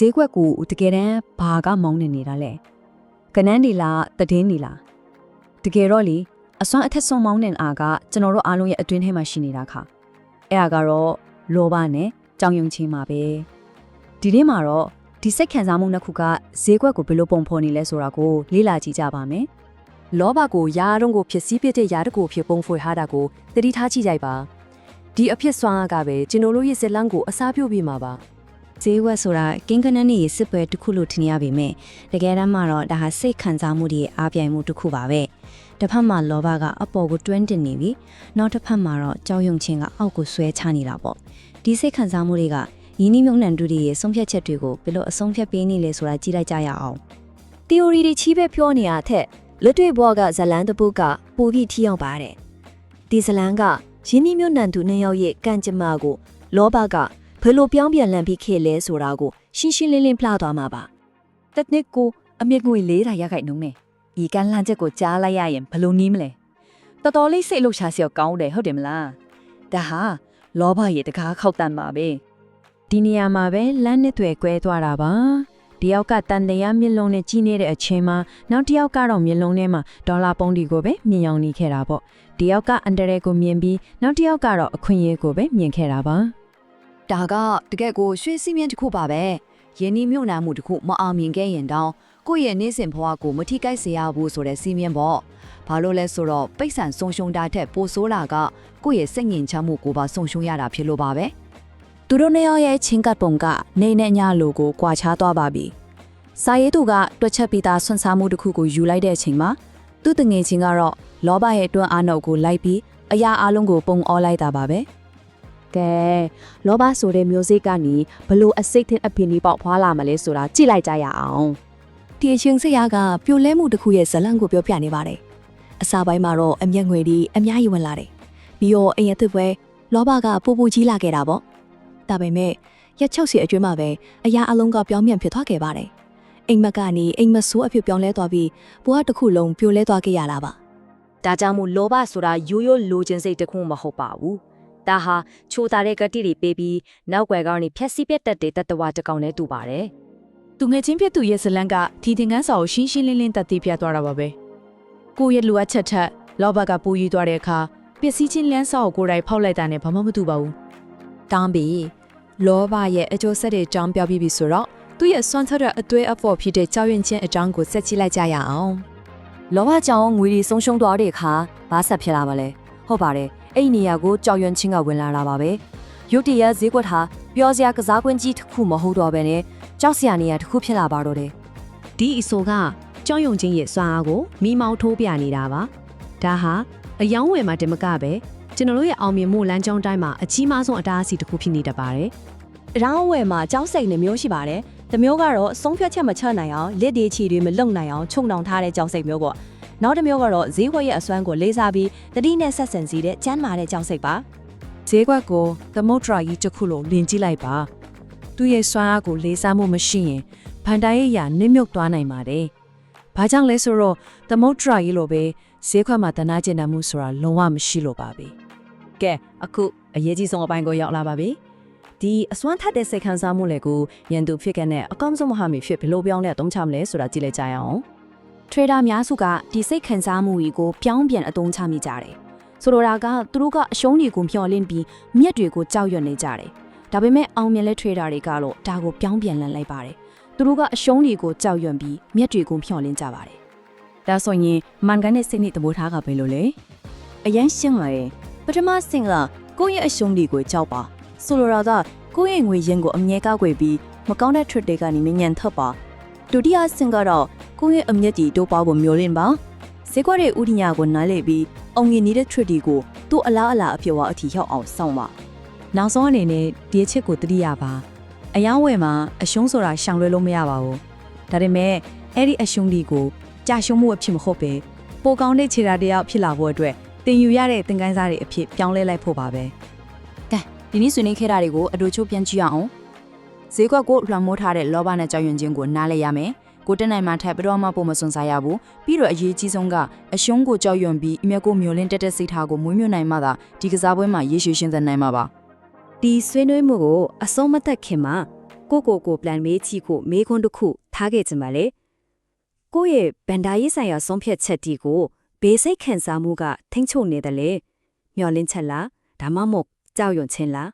ဈေးကွက်ကိုတကယ်တမ်းဘာကမောင်းနေနေတာလဲကနန်းဒီလားတည်င်းဒီလားတကယ်တော့လေအစွမ်းအထက်ဆုံးမောင်းနေအားကကျွန်တော်တို့အားလုံးရဲ့အတွင်းထဲမှာရှိနေတာခါအဲ့ဒါကတော့လောဘနဲ့ကြောင်ယုံချင်းမှာပဲဒီနေ့မှာတော့ဒီစိတ်ခံစားမှုနှစ်ခုကဈေးကွက်ကိုဘယ်လိုပုံဖော်နေလဲဆိုတာကိုလေ့လာကြည့်ကြပါမယ်လောဘကိုယားတုံးကိုဖြစ်စည်းပြတဲ့ယားတကိုဖြစ်ပုံဖော်ထားတာကိုသတိထားကြည့်ကြပါဒီအဖြစ်စွမ်းအားကပဲကျွန်တော်တို့ရဲ့ဇက်လန်းကိုအစားပြုတ်ပြီးမှာပါ ဈေးဝက်ဆိုတာကင်းကနန်းနေစစ်ပွဲတစ်ခုလို့ထင်ရပေမဲ့တကယ်တမ်းမှာတော့ဒါဟာစိတ်ခံစားမှုတွေအားပြိုင်မှုတစ်ခုပါပဲတစ်ဖက်မှာလောဘကအပေါ်ကိုတွန်းတင်နေပြီနောက်တစ်ဖက်မှာတော့ကြောက်ရွံ့ခြင်းကအောက်ကိုဆွဲချနေတာပေါ့ဒီစိတ်ခံစားမှုတွေကယင်းနှမြုံနှံတူတွေရဲ့ဆုံးဖြတ်ချက်တွေကိုဘယ်လိုအဆုံးဖြတ်ပေးနေလဲဆိုတာကြည့်လိုက်ကြရအောင် theory တွေချီးပဲပြောနေရတဲ့လက်တွေ့ဘဝကဇလန်တပုတ်ကပိုပြီးထိရောက်ပါတယ်ဒီဇလန်ကရင်းနှီးမြှုပ်နှံသူနှစ်ယောက်ရဲ့ကံကြမ္မာကိုလောဘက ဘယ်လိုပြောင်းပြန်လန်ပြီးခဲ့လဲဆိုတာကိုရှင်းရှင်းလင်းလင်းပြသွားမှာပါတက်နစ်ကိုအမြင့်ငွေလေးတာရခိုင်နှုံးနဲ့ဒီကန်းလန့်ချက်ကိုကြားလိုက်ရရင်ဘယ်လိုနည်းမလဲတော်တော်လေးစိတ်လှုပ်ရှားစရာကောင်းတယ်ဟုတ်တယ်မလားဒါဟာလောဘရဲ့တကားခောက်တန်ပါပဲဒီနေရာမှာပဲလမ်းနှစ်တွေကွဲသွားတာပါတယောက်ကတန်တရားမျက်လုံးနဲ့ကြီးနေတဲ့အချိန်မှာနောက်တစ်ယောက်ကတော့မျက်လုံးထဲမှာဒေါ်လာပုံဒီကိုပဲမြင်အောင်နေခဲ့တာပေါ့တယောက်ကအန်တရဲကိုမြင်ပြီးနောက်တစ်ယောက်ကတော့အခွင့်အရေးကိုပဲမြင်ခဲ့တာပါ ဒါကတကယ့်ကိုရွှေစီမင်းတစ်ခုပါပဲယင်းဒီမြို့နာမှုတစ်ခုမအောင်မြင်ခဲ့ရင်တောင်ကိုယ့်ရဲ့နေ့စဉ်ဘဝကိုမထိခိုက်စေရဘူးဆိုတဲ့စီမင်းပေါ့ဘာလို့လဲဆိုတော့ပိတ်ဆန်ဆုံရှုံတာထက်ပိုဆိုးလာကကိုယ့်ရဲ့စိတ်ငြိမ်ချမ်းမှုကိုပါဆုံရှုံရတာဖြစ်လို့ပါပဲသူတို့နှစ်ယောက်ရဲ့ချင်းကပ်ပုံကနေနဲ့ညလိုကိုကွာခြားသွားပါပြီစာရေးသူကတွက်ချက်ပြီးသားဆွန့်စားမှုတစ်ခုကိုယူလိုက်တဲ့အချိန်မှာသူ့တငယ်ချင်းကတော့လောဘရဲ့တွန်းအားနှုတ်ကိုလိုက်ပြီးအရာအလုံးကိုပုံအောလိုက်တာပါပဲ ကဲလောဘဆိုတဲ့မျိုးစိတ်ကနေဘလို့အစိတ်ထင်အပင်ကြီးပေါက်ဖွာလာမလဲဆိုတာကြည့်လိုက်ကြရအောင်ဒီအချင်းစရာကပြိုလဲမှုတစ်ခုရဲ့ဇလန့်ကိုပြောပြနေပါတယ်အစာပိုင်းမှာတော့အမျက်ငွေတွေအများကြီးဝင်လာတယ်ပြီးတော့အိမ်ရသစ်ပွဲလောဘကပူပူကြီးလာခဲ့တာပေါ့ဒါပေမဲ့ရက်60အတွင်းမှာပဲအရာအလုံးကပြောင်းပြန်ဖြစ်သွားခဲ့ပါတယ်အိမ်မက်ကနေအိမ်မဆိုးအဖြစ်ပြောင်းလဲသွားပြီးဘဝတစ်ခုလုံးပြိုလဲသွားခဲ့ရတာပါဒါကြောင့်မို့လောဘဆိုတာရိုးရိုးလိုချင်စိတ်တစ်ခုမဟုတ်ပါဘူး ဒါဟာချိုတာတဲ့ကတိတွေပေးပြီးနောက်ွယ်ကောင်းနေဖြက်စီးပြက်တက်တဲ့တတဝတစ်ကောင်နဲ့တူပါတယ်သူငယ်ချင်းဖြစ်သူရဲ့ဇလန်ကဒီသင်ခန်းစာကိုရှင်းရှင်းလင်းလင်းသက်သေပြသွားတာပါပဲကိုယ့်ရဲ့လူအပ်ချက်ထက်လောဘကပူယူသွားတဲ့အခါပစ္စည်းချင်းလန်းစာကိုကိုယ်တိုင်ဖောက်လိုက်တာနဲ့ဘာမှမတူပါဘူး။တောင်းပြီးလောဘရဲ့အကျိုးဆက်တွေအကြောင်းပြောပြီးပြီဆိုတော့သူ့ရဲ့စွမ်းထက်တဲ့အသွေးအဖို့ဖြစ်တဲ့ကြောက်ရွံ့ခြင်းအကြောင်းကိုဆက်ကြည့်လိုက်ကြရအောင်။လောဘကြောင့်ငွေတွေဆုံးရှုံးသွားတဲ့အခါဘာဆက်ဖြစ်လာမလဲ။ဟုတ်ပါတယ်။ အဲ့ဒီနေရာကိုကြောက်ရွံ့ခြင်းကဝင်လာတာပါပဲ။ရုတ်တရက်ဈေးကွက်ဟာပြောစရာကစားကွင်းကြီးတစ်ခုမဟုတ်တော့ဘဲနဲ့ကြောက်စရာနေရာတစ်ခုဖြစ်လာပါတော့တယ်ဒီအဆိုကကြောက်ရွံ့ခြင်းရဲ့စွမ်းအားကိုမိမောင်းထိုးပြနေတာပါဒါဟာအယောင်းဝယ်မှာတင်မကပဲကျွန်တော်တို့ရဲ့အောင်မြင်မှုလမ်းကြောင်းတိုင်းမှာအကြီးမားဆုံးအတားအဆီးတစ်ခုဖြစ်နေတတ်ပါတယ်။ရောင်းဝယ်မှာကြောက်စိတ်နှမျိုးရှိပါတယ်။တစ်မျိုးကတော့ဆုံးဖြတ်ချက်မချနိုင်အောင်လက်တွေချီတွေမလုံနိုင်အောင်ခြုံနှောင်ထားတဲ့ကြောက်စိတ်မျိုးပေါ့။ နောက်တစ်မျိုးကတော့ဈေးဝယ်ရဲ့အစွမ်းကိုလေးစားပြီးတတိနဲ့ဆက်ဆံစီတဲ့ကျမ်းမာတဲ့ကြောက်စိတ်ပါဈေးကွက်ကိုသမုဒ္ဒရာကြီးတစ်ခုလိုလင်ကြည့်လိုက်ပါသူ့ရဲ့စွမ်းအားကိုလေးစားမှုမရှိရင်ဖန်တိုင်းရနစ်မြုပ်သွားနိုင်ပါတယ်ဘာကြောင့်လဲဆိုတော့သမုဒ္ဒရာကြီးလိုပဲဈေးကွက်မှာတနာကျင်တတ်မှုဆိုတာလုံးဝမရှိလို့ပါပဲ။ကဲအခုအရေးကြီးဆုံးအပိုင်းကိုရောက်လာပါပြီ။ဒီအစွမ်းထက်တဲ့စိတ်ခံစားမှုတွေကိုရန်သူဖြစ်ခဲ့တဲ့အကောင်းဆုံးမဟာမီဖြစ်ဘယ်လိုပြောင်းလဲအသုံးချမလဲဆိုတာကြည့်လိုက်ကြရအောင်။ ထရေဒါများစုကဒီစိတ်ခံစားမှုတွေကိုပြောင်းပြန်အသုံးချမိကြတယ်။ဆိုလိုတာကသူတို့ကအရှုံးတွေကိုမျှော်လင့်ပြီးမြက်တွေကိုကြောက်ရွံ့နေကြတယ်။ဒါပေမဲ့အောင်မြင်တဲ့ထရေဒါတွေကတော့ဒါကိုပြောင်းပြန်လန်လိုက်ပါတယ်။သူတို့ကအရှုံးတွေကိုကြောက်ရွံ့ပြီးမြက်တွေကိုမျှော်လင့်ကြပါတယ်။ဒါဆိုရင်မန်ကန်တဲ့စိတ်နဲ့သဘောထားကဘယ်လိုလဲ။အရင်ရှင်းလာရင်ပထမဆင့်ကကိုယ့်ရဲ့အရှုံးတွေကိုကြောက်ပါ။ဆိုလိုတာကကိုယ့်ရဲ့ငွေရင်းကိုအမြဲကောက်ွယ်ပြီးမကောင်းတဲ့ trick တွေကနေမြင်ညံထပ်ပါ။ဒုတိယဆင့်ကတော့ ကိုယ့်ရဲ့အမျက်ကြီးတိုးပွားဖို့မျှော်လင့်ပါဈေးကွက်ရဲ့ဥဒိညာကိုနားလည်ပြီးအောင်မြင်နေတဲ့ trick တွေကိုသူ့အလားအလာအဖြစ်ဝါအထီရောက်အောင်စောင့်ပါနောက်ဆုံးအနေနဲ့ဒီအချက်ကိုတတိယပါအယောင်းဝယ်မှာအရှုံးဆိုတာရှောင်လွှဲလို့မရပါဘူးဒါပေမဲ့အဲ့ဒီအရှုံးဒီကိုကြာရှုံးမှုအဖြစ်မဟုတ်ပဲပိုကောင်းတဲ့ခြေရာတရားဖြစ်လာဖို့အတွက်တင်ယူရတဲ့သင်ခန်းစာတွေအဖြစ်ပြောင်းလဲလိုက်ဖို့ပါပဲကဲဒီနေ့ဆွေးနွေးခဲ့တာတွေကိုအတူချိုးပြန်ကြည့်ရအောင်ဈေးကွက်ကိုလွှမ်းမိုးထားတဲ့လောဘနဲ့ကြောက်ရွံ့ခြင်းကိုနားလည်ရမယ် ကိုတက်နိုင်မှထပ်ဘယ်တော့မှပုံမစွန်စားရဘူးပြီးတော့အရေးကြီးဆုံးကအရှုံးကိုကြောက်ရွံ့ပြီးအမျက်ကိုမျိုးလင်းတက်တဲ့စိတ်ထားကိုမွေးမြူနိုင်မှသာဒီကစားပွဲမှာရေရှည်ရှင်းသက်နိုင်မှာပါဒီဆွေးနွေးမှုကိုအဆုံးမသက်ခင်မှာကိုကိုကို plan မေးချီကိုမေးခွန်းတစ်ခုထားခဲ့ခြင်းပါလေကိုရဲ့ဗန်ဒါရေးဆိုင်ရာဆုံးဖြတ်ချက်တီကိုဘေးစိတ်ခံစားမှုကထိမ့်ချုပ်နေတယ်လေမျောလင်းချက်လားဒါမှမဟုတ်ကြောက်ရွံ့ခြင်းလား